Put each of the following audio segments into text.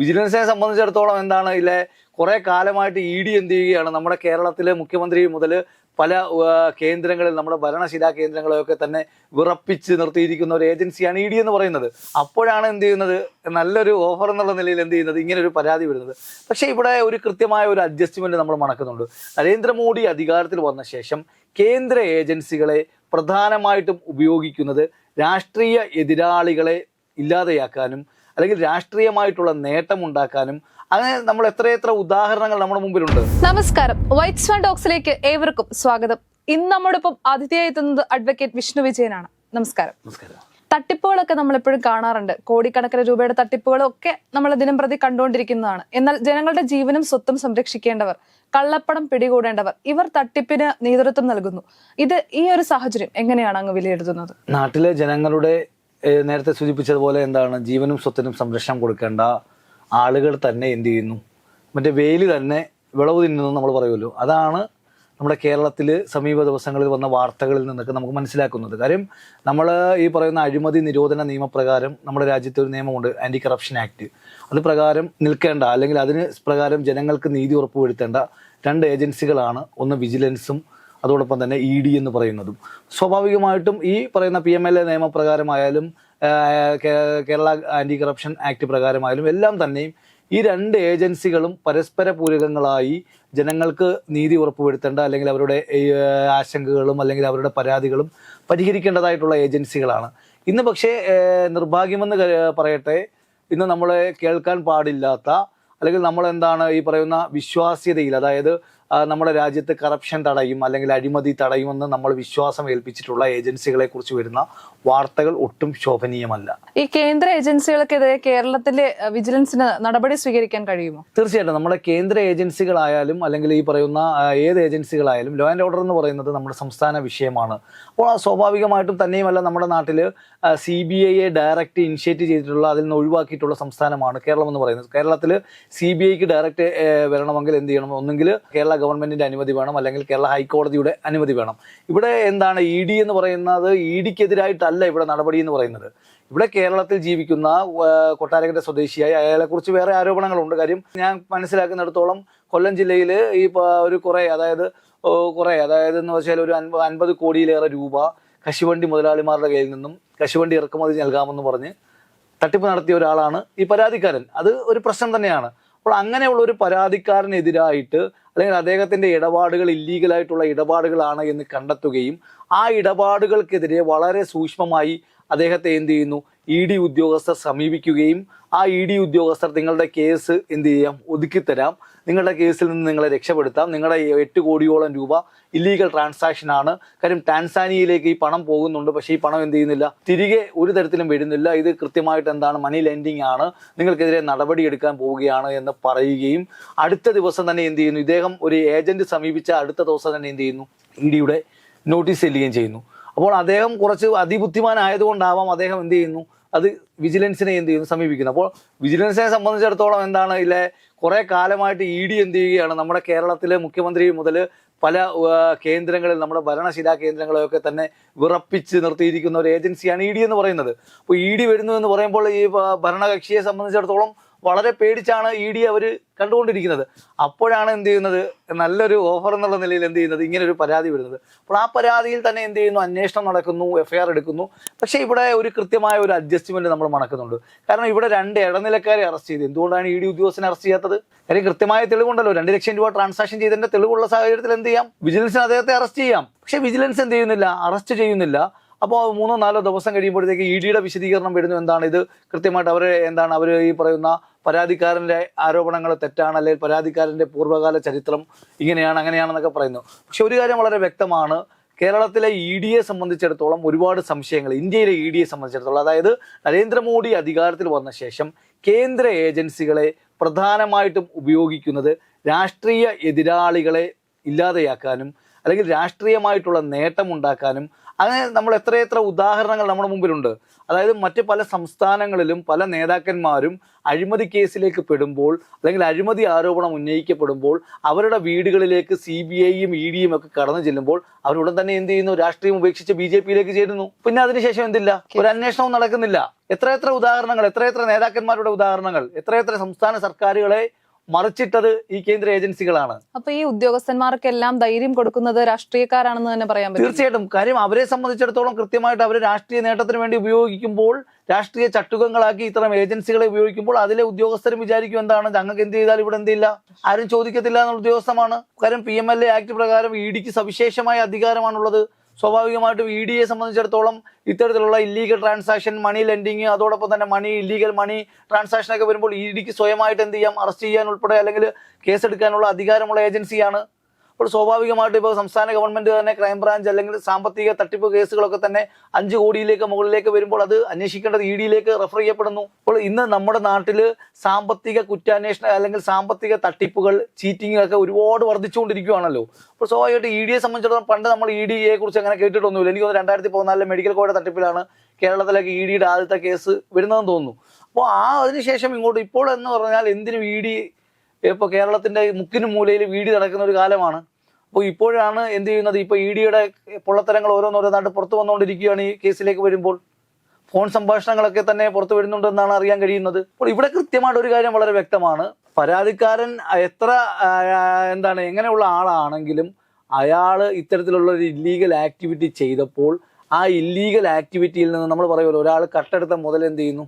വിജിലൻസിനെ സംബന്ധിച്ചിടത്തോളം എന്താണ് ഇതിലെ കുറെ കാലമായിട്ട് ഇ ഡി എന്ത് ചെയ്യുകയാണ്. നമ്മുടെ കേരളത്തിലെ മുഖ്യമന്ത്രി മുതൽ പല കേന്ദ്രങ്ങളിൽ നമ്മുടെ ഭരണശിലാ കേന്ദ്രങ്ങളെയൊക്കെ തന്നെ വിറപ്പിച്ച് നിർത്തിയിരിക്കുന്ന ഒരു ഏജൻസിയാണ് ഇ ഡി എന്ന് പറയുന്നത്. അപ്പോഴാണ് എന്ത് ചെയ്യുന്നത്? നല്ലൊരു ഓഫർ എന്നുള്ള നിലയിൽ എന്ത് ചെയ്യുന്നത്? ഇങ്ങനെ ഒരു പരാതി വരുന്നത്. പക്ഷേ ഇവിടെ ഒരു കൃത്യമായ ഒരു അഡ്ജസ്റ്റ്മെന്റ് നമ്മൾ മണക്കുന്നുണ്ട്. നരേന്ദ്രമോദി അധികാരത്തിൽ വന്ന ശേഷം കേന്ദ്ര ഏജൻസികളെ പ്രധാനമായിട്ടും ഉപയോഗിക്കുന്നത് രാഷ്ട്രീയ എതിരാളികളെ ഇല്ലാതെയാക്കാനും അല്ലെങ്കിൽ രാഷ്ട്രീയമായിട്ടുള്ള നേട്ടമുണ്ടാക്കാനും അങ്ങനെ നമ്മൾ എത്രയെത്ര ഉദാഹരണങ്ങൾ നമ്മുടെ മുമ്പിലുണ്ട്. നമസ്കാരം. വൈറ്റ് സ്വാൻ ഡോക്സിലേക്ക് ഏവർക്കും സ്വാഗതം. ഇന്ന് നമ്മോടൊപ്പം അതിഥിയായി എത്തുന്നത് അഡ്വക്കേറ്റ് വിഷ്ണു വിജയനാണ്. നമസ്കാരം. നമസ്കാരം. തട്ടിപ്പുകളൊക്കെ നമ്മൾ എപ്പോഴും കാണാറുണ്ട്. കോടിക്കണക്കിന് രൂപയുടെ തട്ടിപ്പുകളൊക്കെ നമ്മൾ ദിനം പ്രതി കണ്ടുകൊണ്ടിരിക്കുന്നതാണ്. എന്നാൽ ജനങ്ങളുടെ ജീവനും സ്വത്തും സംരക്ഷിക്കേണ്ടവർ കള്ളപ്പണം പിടികൂടേണ്ടവർ ഇവർ തട്ടിപ്പിന് നേതൃത്വം നൽകുന്നു. ഇത് ഈ ഒരു സാഹചര്യം എങ്ങനെയാണ് അങ്ങ് വിലയിരുത്തുന്നത്? നാട്ടിലെ ജനങ്ങളുടെ നേരത്തെ സൂചിപ്പിച്ചതുപോലെ എന്താണ്? ജീവനും സ്വത്തിനും സംരക്ഷണം കൊടുക്കേണ്ട ആളുകൾ തന്നെ എന്ത് ചെയ്യുന്നു? മറ്റേ വേലി തന്നെ വിളവ് തിന്നുന്നു നമ്മൾ പറയുമല്ലോ. അതാണ് നമ്മുടെ കേരളത്തിൽ സമീപ ദിവസങ്ങളിൽ വന്ന വാർത്തകളിൽ നിന്നൊക്കെ നമുക്ക് മനസ്സിലാക്കുന്നത്. കാര്യം നമ്മൾ ഈ പറയുന്ന അഴിമതി നിരോധന നിയമപ്രകാരം നമ്മുടെ രാജ്യത്ത് ഒരു നിയമമുണ്ട് ആന്റി കറപ്ഷൻ ആക്ട് അത് പ്രകാരം നിൽക്കേണ്ട അല്ലെങ്കിൽ അതിന് പ്രകാരം ജനങ്ങൾക്ക് നീതി ഉറപ്പുവരുത്തേണ്ട രണ്ട് ഏജൻസികളാണ്. ഒന്ന് വിജിലൻസും അതോടൊപ്പം തന്നെ ഇ ഡി എന്ന് പറയുന്നതും. സ്വാഭാവികമായിട്ടും ഈ പറയുന്ന പി എം എൽ എ നിയമപ്രകാരമായാലും കേരള ആന്റി കറപ്ഷൻ ആക്ട് പ്രകാരമായാലും എല്ലാം തന്നെയും ഈ രണ്ട് ഏജൻസികളും പരസ്പര പൂരകങ്ങളായി ജനങ്ങൾക്ക് നീതി ഉറപ്പുവരുത്തേണ്ട അല്ലെങ്കിൽ അവരുടെ ആശങ്കകളും അല്ലെങ്കിൽ അവരുടെ പരാതികളും പരിഹരിക്കേണ്ടതായിട്ടുള്ള ഏജൻസികളാണ്. ഇന്ന് പക്ഷേ നിർഭാഗ്യമെന്ന് പറയട്ടെ ഇന്ന് നമ്മളെ കേൾക്കാൻ പാടില്ലാത്ത അല്ലെങ്കിൽ നമ്മൾ എന്താണ് ഈ പറയുന്ന വിശ്വാസ്യതയിൽ അതായത് നമ്മുടെ രാജ്യത്ത് കറപ്ഷൻ തടയും അല്ലെങ്കിൽ അഴിമതി തടയുമെന്ന് നമ്മൾ വിശ്വാസം ഏൽപ്പിച്ചിട്ടുള്ള ഏജൻസികളെ കുറിച്ച് വരുന്ന വാർത്തകൾ ഒട്ടും ശോഭനീയമല്ല. ഈ കേന്ദ്ര ഏജൻസികൾക്കെതിരെ കേരളത്തിലെ വിജിലൻസിന് നടപടി സ്വീകരിക്കാൻ കഴിയുമോ? തീർച്ചയായിട്ടും. നമ്മുടെ കേന്ദ്ര ഏജൻസികളായാലും അല്ലെങ്കിൽ ഈ പറയുന്ന ഏത് ഏജൻസികളായാലും ലോ ആൻഡ് ഓർഡർ എന്ന് പറയുന്നത് നമ്മുടെ സംസ്ഥാന വിഷയമാണ്. അപ്പോൾ ആ സ്വാഭാവികമായിട്ടും തന്നെയുമല്ല നമ്മുടെ നാട്ടിൽ സി ബി ഐയെ ഡയറക്റ്റ് ഇനിഷ്യേറ്റ് ചെയ്തിട്ടുള്ള അതിൽ നിന്ന് ഒഴിവാക്കിയിട്ടുള്ള സംസ്ഥാനമാണ് കേരളം എന്ന് പറയുന്നത്. കേരളത്തിൽ സി ബി ഐക്ക് ഡയറക്റ്റ് വരണമെങ്കിൽ എന്ത് ചെയ്യണം? ഒന്നുകിൽ കേരള ഗവൺമെന്റിന്റെ അനുമതി വേണം അല്ലെങ്കിൽ കേരള ഹൈക്കോടതിയുടെ അനുമതി വേണം. ഇവിടെ എന്താണ് ഇ ഡി എന്ന് പറയുന്നത്? ഇ ഡിക്കെതിരായിട്ടല്ല ഇവിടെ നടപടി എന്ന് പറയുന്നത്. ഇവിടെ കേരളത്തിൽ ജീവിക്കുന്ന കൊട്ടാരക്കര സ്വദേശിയായ അയാളെ കുറിച്ച് വേറെ ആരോപണങ്ങളുണ്ട്. കാര്യം ഞാൻ മനസ്സിലാക്കുന്നിടത്തോളം കൊല്ലം ജില്ലയിൽ ഈ ഒരു കുറെ അതായത് കുറേ കുറെ അതായത് എന്ന് വെച്ചാൽ ഒരു അൻപത് അൻപത് കോടിയിലേറെ രൂപ കശുവണ്ടി മുതലാളിമാരുടെ കയ്യിൽ നിന്നും കശുവണ്ടി ഇറക്കുമതി നൽകാമെന്ന് പറഞ്ഞ് തട്ടിപ്പ് നടത്തിയ ഒരാളാണ് ഈ പരാതിക്കാരൻ. അത് ഒരു പ്രശ്നം തന്നെയാണ്. അപ്പോൾ അങ്ങനെയുള്ള ഒരു പരാതിക്കാരനെതിരായിട്ട് അല്ലെങ്കിൽ അദ്ദേഹത്തിന്റെ ഇടപാടുകൾ ഇല്ലീഗലായിട്ടുള്ള ഇടപാടുകളാണ് എന്ന് കണ്ടെത്തുകയും ആ ഇടപാടുകൾക്കെതിരെ വളരെ സൂക്ഷ്മമായി അദ്ദേഹത്തെ എന്ത് ചെയ്യുന്നു? ഇ ഡി ഉദ്യോഗസ്ഥർ സമീപിക്കുകയും ആ ഇ ഡി ഉദ്യോഗസ്ഥർ നിങ്ങളുടെ കേസ് എന്ത് ചെയ്യാം? ഒതുക്കിത്തരാം. നിങ്ങളുടെ കേസിൽ നിന്ന് നിങ്ങളെ രക്ഷപ്പെടുത്താം. നിങ്ങളുടെ എട്ട് കോടിയോളം രൂപ ഇല്ലീഗൽ ട്രാൻസാക്ഷൻ ആണ്. കാര്യം ടാൻസാനിയയിലേക്ക് ഈ പണം പോകുന്നുണ്ട്. പക്ഷേ ഈ പണം എന്ത് ചെയ്യുന്നില്ല? തിരികെ ഒരു തരത്തിലും വരുന്നില്ല. ഇത് കൃത്യമായിട്ട് എന്താണ്? മണി ലെൻഡിങ് ആണ്. നിങ്ങൾക്കെതിരെ നടപടി എടുക്കാൻ പോവുകയാണ് എന്ന് പറയുകയും അടുത്ത ദിവസം തന്നെ എന്ത് ചെയ്യുന്നു? ഇദ്ദേഹം ഒരു ഏജന്റ് സമീപിച്ച അടുത്ത ദിവസം തന്നെ എന്ത് ചെയ്യുന്നു? ഇ ഡിയുടെ നോട്ടീസ് ചെല്ലുകയും ചെയ്യുന്നു. അപ്പോൾ അദ്ദേഹം കുറച്ച് അതിബുദ്ധിമാനായതുകൊണ്ടാവാം അദ്ദേഹം എന്ത് ചെയ്യുന്നു? അത് വിജിലൻസിനെ എന്ത് ചെയ്യുന്നു? സമീപിക്കുന്നു. അപ്പോൾ വിജിലൻസിനെ സംബന്ധിച്ചിടത്തോളം എന്താണ്? ഇതിലെ കുറെ കാലമായിട്ട് ഇ ഡി എന്ത് ചെയ്യുകയാണ്? നമ്മുടെ കേരളത്തിലെ മുഖ്യമന്ത്രി മുതൽ പല കേന്ദ്രങ്ങളിൽ നമ്മുടെ ഭരണശിലാ കേന്ദ്രങ്ങളെയൊക്കെ തന്നെ വിറപ്പിച്ച് നിർത്തിയിരിക്കുന്ന ഒരു ഏജൻസിയാണ് ഇ ഡി എന്ന് പറയുന്നത്. അപ്പോൾ ഇ ഡി വരുന്നു എന്ന് പറയുമ്പോൾ ഈ ഭരണകക്ഷിയെ സംബന്ധിച്ചിടത്തോളം വളരെ പേടിച്ചാണ് ഇ ഡി അവർ കണ്ടുകൊണ്ടിരിക്കുന്നത്. അപ്പോഴാണ് എന്ത് ചെയ്യുന്നത്? നല്ലൊരു ഓഫർ എന്നുള്ള നിലയിൽ എന്ത് ചെയ്യുന്നത്? ഇങ്ങനെ ഒരു പരാതി വരുന്നത്. അപ്പോൾ ആ പരാതിയിൽ തന്നെ എന്ത് ചെയ്യുന്നു? അന്വേഷണം നടക്കുന്നു എഫ്ഐആർ എടുക്കുന്നു. പക്ഷേ ഇവിടെ ഒരു കൃത്യമായ ഒരു അഡ്ജസ്റ്റ്മെന്റ് നമ്മൾ മണക്കുന്നുണ്ട്. കാരണം ഇവിടെ രണ്ട് ഇടനിലക്കാരെ അറസ്റ്റ് ചെയ്ത്. എന്തുകൊണ്ടാണ് ഇ ഡി ഉദ്യോഗസ്ഥനെ അറസ്റ്റ് ചെയ്യാത്തത്? കാര്യം കൃത്യമായ തെളിവുണ്ടല്ലോ. രണ്ട് ലക്ഷം രൂപ ട്രാൻസാക്ഷൻ ചെയ്തതിന്റെ തെളിവുള്ള സാഹചര്യത്തിൽ എന്ത് ചെയ്യാം? വിജിലൻസിന് അദ്ദേഹത്തെ അറസ്റ്റ് ചെയ്യാം. പക്ഷേ വിജിലൻസ് എന്ത് ചെയ്യുന്നില്ല? അറസ്റ്റ് ചെയ്യുന്നില്ല. അപ്പോൾ മൂന്നോ നാലോ ദിവസം കഴിയുമ്പോഴത്തേക്ക് ഇ ഡിയുടെ വിശദീകരണം വരുന്നു. എന്താണ് ഇത്? കൃത്യമായിട്ട് അവരെ എന്താണ് അവർ ഈ പറയുന്ന പരാതിക്കാരന്റെ ആരോപണങ്ങൾ തെറ്റാണ് അല്ലെങ്കിൽ പരാതിക്കാരന്റെ പൂർവകാല ചരിത്രം ഇങ്ങനെയാണ് അങ്ങനെയാണെന്നൊക്കെ പറയുന്നു. പക്ഷെ ഒരു കാര്യം വളരെ വ്യക്തമാണ്. കേരളത്തിലെ ഇ ഡിയെ സംബന്ധിച്ചിടത്തോളം ഒരുപാട് സംശയങ്ങൾ ഇന്ത്യയിലെ ഇ ഡിയെ സംബന്ധിച്ചിടത്തോളം അതായത് നരേന്ദ്രമോദി അധികാരത്തിൽ വന്ന ശേഷം കേന്ദ്ര ഏജൻസികളെ പ്രധാനമായിട്ടും ഉപയോഗിക്കുന്നത് രാഷ്ട്രീയ എതിരാളികളെ ഇല്ലാതെയാക്കാനും അല്ലെങ്കിൽ രാഷ്ട്രീയമായിട്ടുള്ള നേട്ടമുണ്ടാക്കാനും അങ്ങനെ നമ്മൾ എത്രയെത്ര ഉദാഹരണങ്ങൾ നമ്മുടെ മുമ്പിലുണ്ട്. അതായത് മറ്റ് പല സംസ്ഥാനങ്ങളിലും പല നേതാക്കന്മാരും അഴിമതി കേസിലേക്ക് പെടുമ്പോൾ അല്ലെങ്കിൽ അഴിമതി ആരോപണം ഉന്നയിക്കപ്പെടുമ്പോൾ അവരുടെ വീടുകളിലേക്ക് സി ബി ഐയും ഇ ഡിയും ഒക്കെ കടന്നു ചെല്ലുമ്പോൾ അവരുടൻ തന്നെ എന്ത് ചെയ്യുന്നു? രാഷ്ട്രീയം ഉപേക്ഷിച്ച് ബി ജെ പിയിലേക്ക് ചേരുന്നു. പിന്നെ അതിനുശേഷം എന്തില്ല? ഒരു അന്വേഷണവും നടക്കുന്നില്ല. എത്രയെത്ര ഉദാഹരണങ്ങൾ എത്രയെത്ര നേതാക്കന്മാരുടെ ഉദാഹരണങ്ങൾ എത്രയെത്ര സംസ്ഥാന സർക്കാരുകളെ മറിച്ചിട്ടത് ഈ കേന്ദ്ര ഏജൻസികളാണ്. അപ്പൊ ഈ ഉദ്യോഗസ്ഥന്മാർക്കെല്ലാം ധൈര്യം കൊടുക്കുന്നത് രാഷ്ട്രീയക്കാരാണെന്ന് തന്നെ പറയാൻ പറ്റും. തീർച്ചയായിട്ടും. കാര്യം അവരെ സംബന്ധിച്ചിടത്തോളം കൃത്യമായിട്ട് അവർ രാഷ്ട്രീയ നേട്ടത്തിന് വേണ്ടി ഉപയോഗിക്കുമ്പോൾ രാഷ്ട്രീയ ചട്ടുകങ്ങളാക്കി ഇത്തരം ഏജൻസികളെ ഉപയോഗിക്കുമ്പോൾ അതിലെ ഉദ്യോഗസ്ഥരും വിചാരിക്കും എന്താണ്? ഞങ്ങൾക്ക് എന്ത് ചെയ്താൽ ഇവിടെ എന്തില്ല? ആരും ചോദിക്കത്തില്ല എന്നുള്ള ഉദ്യോഗസ്ഥമാണ്. കാര്യം P M L A act പ്രകാരം ഇ ഡിക്ക് സവിശേഷമായ അധികാരമാണുള്ളത്. സ്വാഭാവികമായിട്ടും ഇ ഡിയെ സംബന്ധിച്ചിടത്തോളം ഇത്തരത്തിലുള്ള ഇല്ലീഗൽ ട്രാൻസാക്ഷൻ മണി ലെൻഡിങ് അതോടൊപ്പം തന്നെ മണി ഇല്ലീഗൽ മണി ട്രാൻസാക്ഷൻ ഒക്കെ വരുമ്പോൾ ഇ ഡിക്ക് സ്വയമായിട്ട് എന്ത് ചെയ്യാം? അറസ്റ്റ് ചെയ്യാൻ ഉൾപ്പെടെ അല്ലെങ്കിൽ കേസെടുക്കാനുള്ള അധികാരമുള്ള ഏജൻസിയാണ് അപ്പോൾ സ്വാഭാവികമായിട്ട് ഇപ്പോൾ സംസ്ഥാന ഗവൺമെന്റ് തന്നെ ക്രൈംബ്രാഞ്ച് അല്ലെങ്കിൽ സാമ്പത്തിക തട്ടിപ്പ് കേസുകളൊക്കെ തന്നെ അഞ്ച് കോടിയിലേക്ക് മുകളിലേക്ക് വരുമ്പോൾ അത് അന്വേഷിക്കേണ്ടത് ഇ ഡിയിലേക്ക് റെഫർ ചെയ്യപ്പെടുന്നു. അപ്പോൾ ഇന്ന് നമ്മുടെ നാട്ടിൽ സാമ്പത്തിക കുറ്റാന്വേഷണ അല്ലെങ്കിൽ സാമ്പത്തിക തട്ടിപ്പുകൾ ചീറ്റിംഗ് ഒക്കെ ഒരുപാട് വർദ്ധിച്ചുകൊണ്ടിരിക്കുകയാണല്ലോ. അപ്പോൾ സ്വാഭാവികമായിട്ട് ഇ ഡിയെ സംബന്ധിച്ചിടത്തോളം പണ്ട് നമ്മൾ ഇ ഡിയെ കുറിച്ച് അങ്ങനെ കേട്ടിട്ടൊന്നുമില്ല. എനിക്ക് തോന്നുന്നു രണ്ടായിരത്തി പതിനാലിലെ മെഡിക്കൽ കോഡ് തട്ടിപ്പിലാണ് കേരളത്തിലേക്ക് ഇ ഡിയുടെ ആദ്യത്തെ കേസ് വരുന്നതെന്ന് തോന്നുന്നു. അപ്പോൾ ആ അതിനുശേഷം ഇങ്ങോട്ട് ഇപ്പോൾ എന്ന് പറഞ്ഞാൽ എന്തിനും ഇ ഡി ഇപ്പോൾ കേരളത്തിന്റെ മുക്കിനും മൂലയിൽ വീടി നടക്കുന്ന ഒരു കാലമാണ്. അപ്പോൾ ഇപ്പോഴാണ് എന്ത് ചെയ്യുന്നത്? ഇപ്പോൾ ഇ ഡിയുടെ പൊള്ളത്തരങ്ങൾ ഓരോന്നോരോന്നായിട്ട് പുറത്തു വന്നുകൊണ്ടിരിക്കുകയാണ് ഈ കേസിലേക്ക് വരുമ്പോൾ. ഫോൺ സംഭാഷണങ്ങളൊക്കെ തന്നെ പുറത്തു വരുന്നുണ്ടെന്നാണ് അറിയാൻ കഴിയുന്നത്. അപ്പോൾ ഇവിടെ കൃത്യമായിട്ട് ഒരു കാര്യം വളരെ വ്യക്തമാണ്. പരാതിക്കാരൻ എത്ര എന്താണ് എങ്ങനെയുള്ള ആളാണെങ്കിലും അയാൾ ഇത്തരത്തിലുള്ള ഒരു ഇല്ലീഗൽ ആക്ടിവിറ്റി ചെയ്തപ്പോൾ ആ ഇല്ലീഗൽ ആക്ടിവിറ്റിയിൽ നിന്ന് നമ്മൾ പറയുമല്ലോ ഒരാൾ കട്ടെടുത്ത മുതൽ എന്ത് ചെയ്യുന്നു?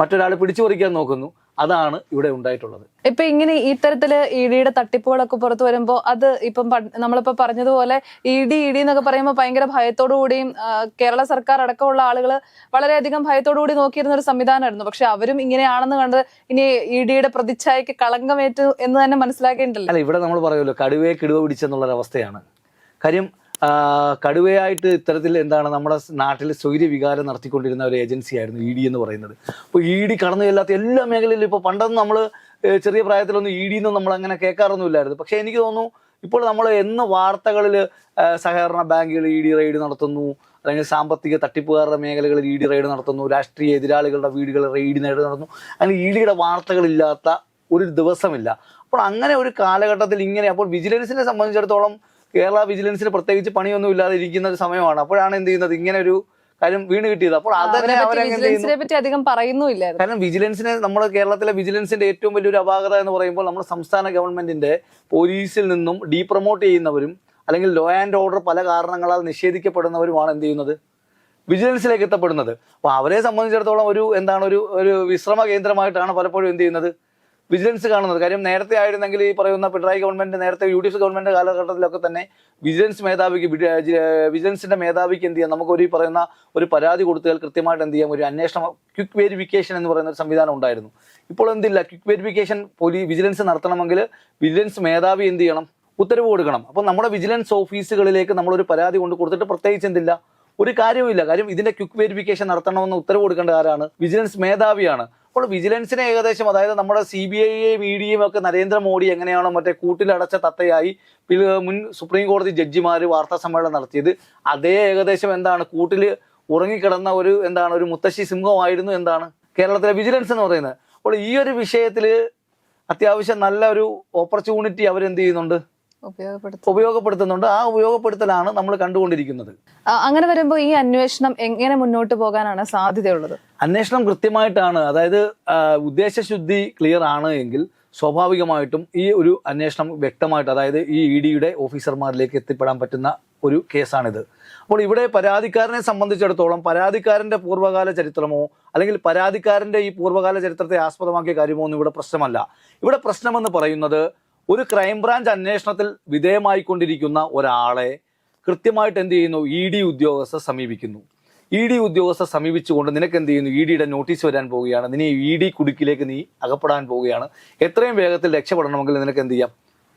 മറ്റൊരാൾ പിടിച്ചു പറിക്കാൻ നോക്കുന്നു. അതാണ് ഇവിടെ ഉണ്ടായിട്ടുള്ളത്. ഇപ്പൊ ഇങ്ങനെ ഇത്തരത്തിൽ ഇ ഡിയുടെ തട്ടിപ്പുകളൊക്കെ പുറത്തു വരുമ്പോ അത് ഇപ്പം നമ്മളിപ്പോ പറഞ്ഞതുപോലെ ഇ ഡി ഇ ഡി എന്നൊക്കെ പറയുമ്പോൾ ഭയങ്കര ഭയത്തോടു കൂടിയും കേരള സർക്കാർ അടക്കമുള്ള ആളുകൾ വളരെയധികം ഭയത്തോടു കൂടി നോക്കിയിരുന്ന ഒരു സംവിധാനമായിരുന്നു. പക്ഷെ അവരും ഇങ്ങനെയാണെന്ന് കണ്ട് ഇനി ഇ ഡിയുടെ പ്രതിച്ഛായക്ക് കളങ്കമേറ്റു എന്ന് തന്നെ മനസ്സിലാക്കേണ്ടല്ലോ. അല്ല ഇവിടെ നമ്മൾ പറയുമല്ലോ കടുവയെ കിടുവ പിടിച്ചെന്നുള്ളൊരവസ്ഥയാണ്. കാര്യം ആ, കടുവയായിട്ട് ഇത്തരത്തിൽ എന്താണ് നമ്മുടെ നാട്ടിൽ സ്വൈര്യ വികാരം നടത്തിക്കൊണ്ടിരുന്ന ഒരു ഏജൻസി ആയിരുന്നു ഇ ഡി എന്ന് പറയുന്നത്. അപ്പോൾ ഇ ഡി കടന്നു ചെല്ലാത്ത എല്ലാ മേഖലയിലും ഇപ്പോൾ പണ്ടൊന്നും നമ്മൾ ചെറിയ പ്രായത്തിലൊന്നും ഇ ഡിന്നും നമ്മൾ അങ്ങനെ കേൾക്കാറൊന്നുമില്ലായിരുന്നു. പക്ഷേ എനിക്ക് തോന്നുന്നു ഇപ്പോൾ നമ്മൾ എന്ന് വാർത്തകളിൽ സഹകരണ ബാങ്കുകൾ ഇ ഡി റെയ്ഡ് നടത്തുന്നു. അല്ലെങ്കിൽ സാമ്പത്തിക തട്ടിപ്പുകാരുടെ മേഖലകളിൽ ഇ ഡി റെയ്ഡ് നടത്തുന്നു. രാഷ്ട്രീയ എതിരാളികളുടെ വീടുകൾ റെയ്ഡ് നേടി നടത്തുന്നു. അങ്ങനെ ഇ ഡിയുടെ വാർത്തകളില്ലാത്ത ഒരു ദിവസമില്ല. അപ്പോൾ അങ്ങനെ ഒരു കാലഘട്ടത്തിൽ ഇങ്ങനെ അപ്പോൾ വിജിലൻസിനെ സംബന്ധിച്ചിടത്തോളം കേരള വിജിലൻസിന് പ്രത്യേകിച്ച് പണിയൊന്നും ഇല്ലാതെ ഇരിക്കുന്ന ഒരു സമയമാണ്. അപ്പോഴാണ് എന്ത് ചെയ്യുന്നത്? ഇങ്ങനെ ഒരു കാര്യം വീണ് കിട്ടിയത്. അപ്പോൾ അതന്നെ പറ്റി അധികം പറയുന്നില്ല കാരണം വിജിലൻസിനെ നമ്മൾ കേരളത്തിലെ വിജിലൻസിന്റെ ഏറ്റവും വലിയൊരു അപാകത എന്ന് പറയുമ്പോൾ നമ്മുടെ സംസ്ഥാന ഗവൺമെന്റിന്റെ പോലീസിൽ നിന്നും ഡീപ്രമോട്ട് ചെയ്യുന്നവരും അല്ലെങ്കിൽ ലോ ആൻഡ് ഓർഡർ പല കാരണങ്ങളാൽ നിഷേധിക്കപ്പെടുന്നവരുമാണ് എന്ത് ചെയ്യുന്നത്? വിജിലൻസിലേക്ക് എത്തപ്പെടുന്നത്. അപ്പോൾ അവരെ സംബന്ധിച്ചിടത്തോളം ഒരു എന്താണ് ഒരു ഒരു വിശ്രമ കേന്ദ്രമായിട്ടാണ് പലപ്പോഴും എന്ത് ചെയ്യുന്നത്? വിജിലൻസ് കാണുന്നത്. കാര്യം നേരത്തെ ആയിരുന്നെങ്കിൽ ഈ പറയുന്ന പിണറായി ഗവൺമെന്റ് നേരത്തെ യു ഡി എഫ് ഗവൺമെന്റ് കാലഘട്ടത്തിലൊക്കെ തന്നെ വിജിലൻസ് മേധാവിക്ക് വിജിലൻസിന്റെ മേധാവിക്ക് എന്ത് ചെയ്യാം? നമുക്കൊരു ഈ പറയുന്ന ഒരു പരാതി കൊടുത്താൽ കൃത്യമായിട്ട് എന്ത് ചെയ്യാം? ഒരു അന്വേഷണം ക്വിക്ക് വെരിഫിക്കേഷൻ എന്ന് പറയുന്ന ഒരു സംവിധാനം ഉണ്ടായിരുന്നു. ഇപ്പോൾ എന്തില്ല? ക്വിക്ക് വെരിഫിക്കേഷൻ പോലീ വിജിലൻസ് നടത്തണമെങ്കിൽ വിജിലൻസ് മേധാവി എന്ത് ചെയ്യണം? ഉത്തരവ് കൊടുക്കണം. അപ്പോൾ നമ്മുടെ വിജിലൻസ് ഓഫീസുകളിലേക്ക് നമ്മളൊരു പരാതി കൊണ്ട് കൊടുത്തിട്ട് പ്രത്യേകിച്ച് എന്തില്ല? ഒരു കാര്യവുമില്ല. കാര്യം ഇതിന്റെ ക്വിക്ക് വെരിഫിക്കേഷൻ നടത്തണമെന്ന് ഉത്തരവ് കൊടുക്കേണ്ട ആരാണ്? വിജിലൻസ് മേധാവിയാണ്. അപ്പോൾ വിജിലൻസിനെ ഏകദേശം അതായത് നമ്മുടെ സി ബി ഐയെയും ഇ ഡിയും ഒക്കെ നരേന്ദ്രമോദി എങ്ങനെയാണോ മറ്റേ കൂട്ടിലടച്ച തത്തയായി മുൻ സുപ്രീം കോടതി ജഡ്ജിമാർ വാർത്താ സമ്മേളനം നടത്തിയത്. അതേ ഏകദേശം എന്താണ്? കൂട്ടിൽ ഉറങ്ങിക്കിടന്ന ഒരു എന്താണ്? ഒരു മുത്തശ്ശി സിംഹമായിരുന്നു എന്താണ്? കേരളത്തിലെ വിജിലൻസ് എന്ന് പറയുന്നത്. അപ്പോൾ ഈ ഒരു വിഷയത്തിൽ അത്യാവശ്യം നല്ലൊരു ഓപ്പർച്യൂണിറ്റി അവരെന്ത് ചെയ്യുന്നുണ്ട്? ഉപയോഗപ്പെടുത്തുന്നുണ്ട്. ആ ഉപയോഗപ്പെടുത്തലാണ് നമ്മൾ കണ്ടുകൊണ്ടിരിക്കുന്നത്. അങ്ങനെ വരുമ്പോൾ ഈ അന്വേഷണം എങ്ങനെ മുന്നോട്ട് പോകാനാണ് സാധ്യതയുള്ളത്? അന്വേഷണം കൃത്യമായിട്ടാണ്. അതായത് ഉദ്ദേശശുദ്ധി ക്ലിയർ ആണ് എങ്കിൽ സ്വാഭാവികമായിട്ടും ഈ ഒരു അന്വേഷണം വ്യക്തമായിട്ട് അതായത് ഈ ഇ ഡിയുടെ ഓഫീസർമാരിലേക്ക് എത്തിപ്പെടാൻ പറ്റുന്ന ഒരു കേസാണിത്. അപ്പോൾ ഇവിടെ പരാതിക്കാരനെ സംബന്ധിച്ചിടത്തോളം പരാതിക്കാരന്റെ പൂർവകാല ചരിത്രമോ അല്ലെങ്കിൽ പരാതിക്കാരന്റെ ഈ പൂർവകാല ചരിത്രത്തെ ആസ്പദമാക്കിയ കാര്യമോ ഒന്നും ഇവിടെ പ്രശ്നമല്ല. ഇവിടെ പ്രശ്നമെന്ന് പറയുന്നത് ഒരു ക്രൈംബ്രാഞ്ച് അന്വേഷണത്തിൽ വിധേയമായിക്കൊണ്ടിരിക്കുന്ന ഒരാളെ കൃത്യമായിട്ട് എന്ത് ചെയ്യുന്നു? ഇ ഡി ഉദ്യോഗസ്ഥർ സമീപിക്കുന്നു. ഇ ഡി ഉദ്യോഗസ്ഥർ സമീപിച്ചുകൊണ്ട് നിനക്ക് എന്ത് ചെയ്യുന്നു? ഇ ഡിയുടെ നോട്ടീസ് വരാൻ പോവുകയാണ്. നിന്നെ ഇ ഡി കുടുക്കിലേക്ക് നീ അകപ്പെടാൻ പോവുകയാണ്. എത്രയും വേഗത്തിൽ രക്ഷപ്പെടണമെങ്കിൽ നിനക്ക് എന്ത് ചെയ്യാം?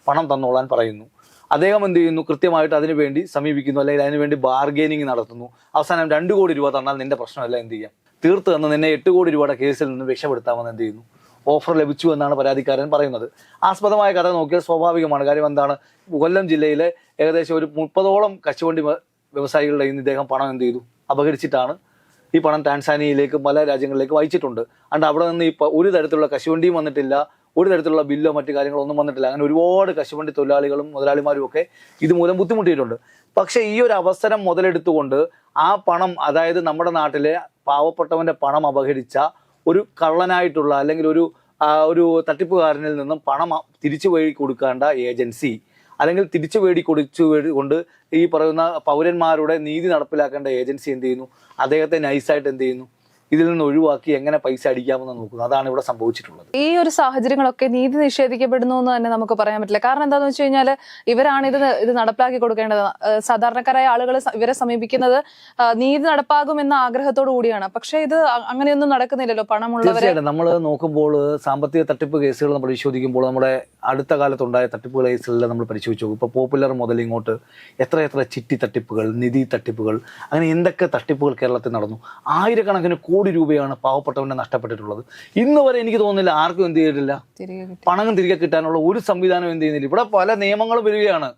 പണം തന്നോളാൻ പറയുന്നു. അദ്ദേഹം എന്ത് ചെയ്യുന്നു? കൃത്യമായിട്ട് അതിനു വേണ്ടി സമീപിക്കുന്നു. അല്ലെങ്കിൽ അതിനുവേണ്ടി ബാർഗെയിനിങ് നടത്തുന്നു. അവസാനം രണ്ട് കോടി രൂപ തന്നാൽ നിന്റെ പ്രശ്നമല്ല എന്ത് ചെയ്യാം? തീർത്ത് തന്ന് നിന്നെ എട്ട് കോടി രൂപയുടെ കേസിൽ നിന്ന് രക്ഷപ്പെടുത്താമെന്ന് എന്ത് ചെയ്യുന്നു? ഓഫർ ലഭിച്ചു എന്നാണ് പരാതിക്കാരൻ പറയുന്നത്. ആസ്പദമായ കഥ നോക്കിയാൽ സ്വാഭാവികമാണ്. കാര്യം എന്താണ്? കൊല്ലം ജില്ലയിലെ ഏകദേശം ഒരു മുപ്പതോളം കശുവണ്ടി വ്യ- വ്യവസായികളുടെ ഇന്ന് ഇദ്ദേഹം പണം എന്ത് ചെയ്തു? അപഹരിച്ചിട്ടാണ് ഈ പണം ടാൻസാനിയയിലേക്ക് പല രാജ്യങ്ങളിലേക്കും വഹിച്ചിട്ടുണ്ട്. അണ്ട് അവിടെ നിന്ന് ഈ ഒരു തരത്തിലുള്ള കശുവണ്ടിയും വന്നിട്ടില്ല. ഒരു തരത്തിലുള്ള ബില്ലോ മറ്റു കാര്യങ്ങളോ ഒന്നും വന്നിട്ടില്ല. അങ്ങനെ ഒരുപാട് കശുവണ്ടി തൊഴിലാളികളും മുതലാളിമാരും ഒക്കെ ഇതുമൂലം ബുദ്ധിമുട്ടിയിട്ടുണ്ട്. പക്ഷേ ഈ ഒരു അവസരം മുതലെടുത്തുകൊണ്ട് ആ പണം അതായത് നമ്മുടെ നാട്ടിലെ പാവപ്പെട്ടവന്റെ പണം അപഹരിച്ച ഒരു കള്ളനായിട്ടുള്ള അല്ലെങ്കിൽ ഒരു ഒരു തട്ടിപ്പുകാരനിൽ നിന്നും പണം തിരിച്ചു വഴി കൊടുക്കേണ്ട ഏജൻസി. അല്ലെങ്കിൽ തിരിച്ചു വേടി കൊടുച്ചു കൊണ്ട് ഈ പറയുന്ന പൗരന്മാരുടെ നീതി നടപ്പിലാക്കേണ്ട ഏജൻസി എന്ത് ചെയ്യുന്നു? അദ്ദേഹത്തെ നൈസായിട്ട് എന്ത് ചെയ്യുന്നു? ഇതിൽ നിന്ന് ഒഴിവാക്കി എങ്ങനെ പൈസ അടിക്കാമെന്ന് നോക്കുന്നു അതാണ് ഇവിടെ സംഭവിച്ചിട്ടുള്ളത്. ഈ ഒരു സാഹചര്യങ്ങളൊക്കെ നീതി നിഷേധിക്കപ്പെടുന്നു എന്ന് തന്നെ നമുക്ക് പറയാൻ പറ്റില്ല. കാരണം എന്താന്ന് വെച്ച് കഴിഞ്ഞാൽ ഇവരാണ് ഇത് ഇത് നടപ്പിലാക്കി കൊടുക്കേണ്ടത്. സാധാരണക്കാരായ ആളുകൾ ഇവരെ സമീപിക്കുന്നത് നീതി നടപ്പാകും എന്ന ആഗ്രഹത്തോടു കൂടിയാണ്. പക്ഷെ ഇത് അങ്ങനെയൊന്നും നടക്കുന്നില്ലല്ലോ പണമുള്ളവരെ. നമ്മൾ നോക്കുമ്പോൾ സാമ്പത്തിക തട്ടിപ്പ് കേസുകൾ നമ്മൾ പരിശോധിക്കുമ്പോൾ നമ്മുടെ അടുത്ത കാലത്തുണ്ടായ തട്ടിപ്പ് കേസുകളിൽ നമ്മൾ പരിശോധിച്ചു ഇപ്പൊ ഇപ്പോൾ പോപ്പുലർ മുതൽ ഇങ്ങോട്ട് എത്ര എത്ര ചിട്ടി തട്ടിപ്പുകൾ നിധി തട്ടിപ്പുകൾ അങ്ങനെ എന്തൊക്കെ തട്ടിപ്പുകൾ കേരളത്തിൽ നടന്നു? ആയിരക്കണക്കിന് കോടി രൂപയാണ് പാവപ്പെട്ടവനെ നഷ്ടപ്പെട്ടിട്ടുള്ളത്. ഇന്ന് വരെ എനിക്ക് തോന്നുന്നില്ല ആർക്കും എന്ത് ചെയ്തിട്ടില്ല. പണം തിരികെ കിട്ടാനുള്ള ഒരു സംവിധാനം എന്ത് ചെയ്യുന്നില്ല. ഇവിടെ പല നിയമങ്ങളും വരികയാണ്.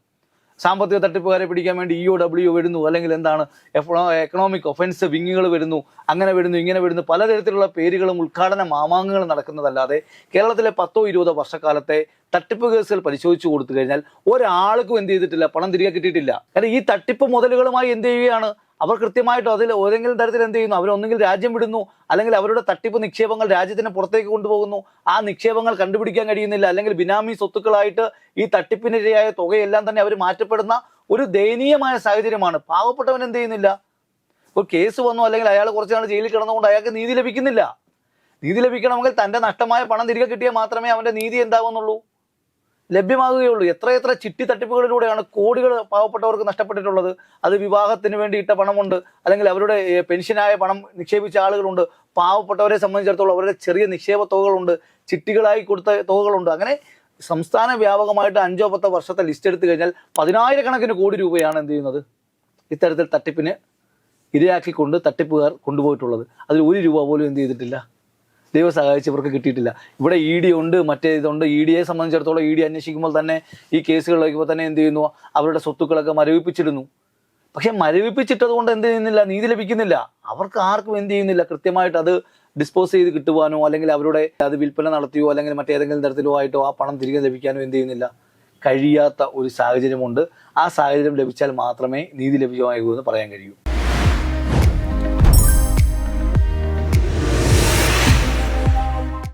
സാമ്പത്തിക തട്ടിപ്പുകാരെ പിടിക്കാൻ വേണ്ടി ഇ ഒ ഡബ്ല്യു വരുന്നു. അല്ലെങ്കിൽ എന്താണ് എക്കണോമിക് ഒഫൻസ് വിങ്ങുകൾ വരുന്നു. അങ്ങനെ വരുന്നു ഇങ്ങനെ വരുന്നു. പലതരത്തിലുള്ള പേരുകളും ഉദ്ഘാടന മാമാങ്കങ്ങളും നടക്കുന്നതല്ലാതെ കേരളത്തിലെ പത്തോ ഇരുപതോ വർഷക്കാലത്തെ തട്ടിപ്പ് കേസുകൾ പരിശോധിച്ചു കൊടുത്തു കഴിഞ്ഞാൽ ഒരാൾക്കും എന്ത് ചെയ്തിട്ടില്ല പണം തിരികെ കിട്ടിയിട്ടില്ല. കാരണം ഈ തട്ടിപ്പ് മുതലുകളുമായി എന്ത് ചെയ്യുകയാണ്? അവർ കൃത്യമായിട്ട് അതിൽ ഏതെങ്കിലും തരത്തിൽ എന്ത് ചെയ്യുന്നു? അവരൊന്നെങ്കിൽ രാജ്യം വിടുന്നു അല്ലെങ്കിൽ അവരുടെ തട്ടിപ്പ് നിക്ഷേപങ്ങൾ രാജ്യത്തിന് പുറത്തേക്ക് കൊണ്ടുപോകുന്നു. ആ നിക്ഷേപങ്ങൾ കണ്ടുപിടിക്കാൻ കഴിയുന്നില്ല. അല്ലെങ്കിൽ ബിനാമി സ്വത്തുക്കളായിട്ട് ഈ തട്ടിപ്പിനിരയായ തുകയെല്ലാം തന്നെ അവർ മാറ്റപ്പെടുന്ന ഒരു ദയനീയമായ സാഹചര്യമാണ്. പാവപ്പെട്ടവൻ എന്ത് ചെയ്യുന്നില്ല? ഒരു കേസ് വന്നു അല്ലെങ്കിൽ അയാൾ കുറച്ച് നാൾ ജയിലിൽ കിടന്നുകൊണ്ട് അയാൾക്ക് നീതി ലഭിക്കുന്നില്ല. നീതി ലഭിക്കണമെങ്കിൽ തന്റെ നഷ്ടമായ പണം തിരികെ കിട്ടിയാൽ മാത്രമേ അവന്റെ നീതി എന്താവുന്നുള്ളൂ. ലഭ്യമാകുകയുള്ളൂ. എത്ര എത്ര ചിട്ടി തട്ടിപ്പുകളിലൂടെയാണ് കോടികൾ പാവപ്പെട്ടവർക്ക് നഷ്ടപ്പെട്ടിട്ടുള്ളത്. അത് വിവാഹത്തിന് വേണ്ടി ഇട്ട പണമുണ്ട്. അല്ലെങ്കിൽ അവരുടെ പെൻഷനായ പണം നിക്ഷേപിച്ച ആളുകളുണ്ട്. പാവപ്പെട്ടവരെ സംബന്ധിച്ചിടത്തോളം അവരുടെ ചെറിയ നിക്ഷേപ തുകകളുണ്ട് ചിട്ടികളായി കൊടുത്ത തുകകളുണ്ട്. അങ്ങനെ സംസ്ഥാന വ്യാപകമായിട്ട് അഞ്ചോ പത്തോ വർഷത്തെ ലിസ്റ്റ് എടുത്തു കഴിഞ്ഞാൽ പതിനായിരക്കണക്കിന് കോടി രൂപയാണ് എന്ത് ചെയ്യുന്നത്? ഇത്തരത്തിൽ തട്ടിപ്പിന് ഇരയാക്കിക്കൊണ്ട് തട്ടിപ്പുകാർ കൊണ്ടുപോയിട്ടുള്ളത്. അതിൽ ഒരു രൂപ പോലും എന്ത് ചെയ്തിട്ടില്ല. ദൈവം സഹായിച്ച് ഇവർക്ക് കിട്ടിയിട്ടില്ല. ഇവിടെ ഇ ഡി ഉണ്ട് മറ്റേ ഇതുണ്ട്. ഇ ഡിയെ സംബന്ധിച്ചിടത്തോളം ഇ ഡി അന്വേഷിക്കുമ്പോൾ തന്നെ ഈ കേസുകൾ വയ്ക്കുമ്പോൾ തന്നെ എന്ത് ചെയ്യുന്നു? അവരുടെ സ്വത്തുക്കളൊക്കെ മരവിപ്പിച്ചിരുന്നു പക്ഷെ മരവിപ്പിച്ചിട്ടത് കൊണ്ട് എന്ത് ചെയ്യുന്നില്ല? നീതി ലഭിക്കുന്നില്ല. അവർക്ക് ആർക്കും എന്ത് ചെയ്യുന്നില്ല? കൃത്യമായിട്ട് അത് ഡിസ്പോസ് ചെയ്ത് കിട്ടുവാനോ അല്ലെങ്കിൽ അവരുടെ അത് വിൽപ്പന നടത്തിയോ അല്ലെങ്കിൽ മറ്റേതെങ്കിലും തരത്തിലോ ആയിട്ടോ ആ പണം തിരികെ ലഭിക്കാനോ എന്ത് ചെയ്യുന്നില്ല. കഴിയാത്ത ഒരു സാഹചര്യമുണ്ട്. ആ സാഹചര്യം ലഭിച്ചാൽ മാത്രമേ നീതി ലഭ്യമാകൂ എന്ന് പറയാൻ കഴിയൂ.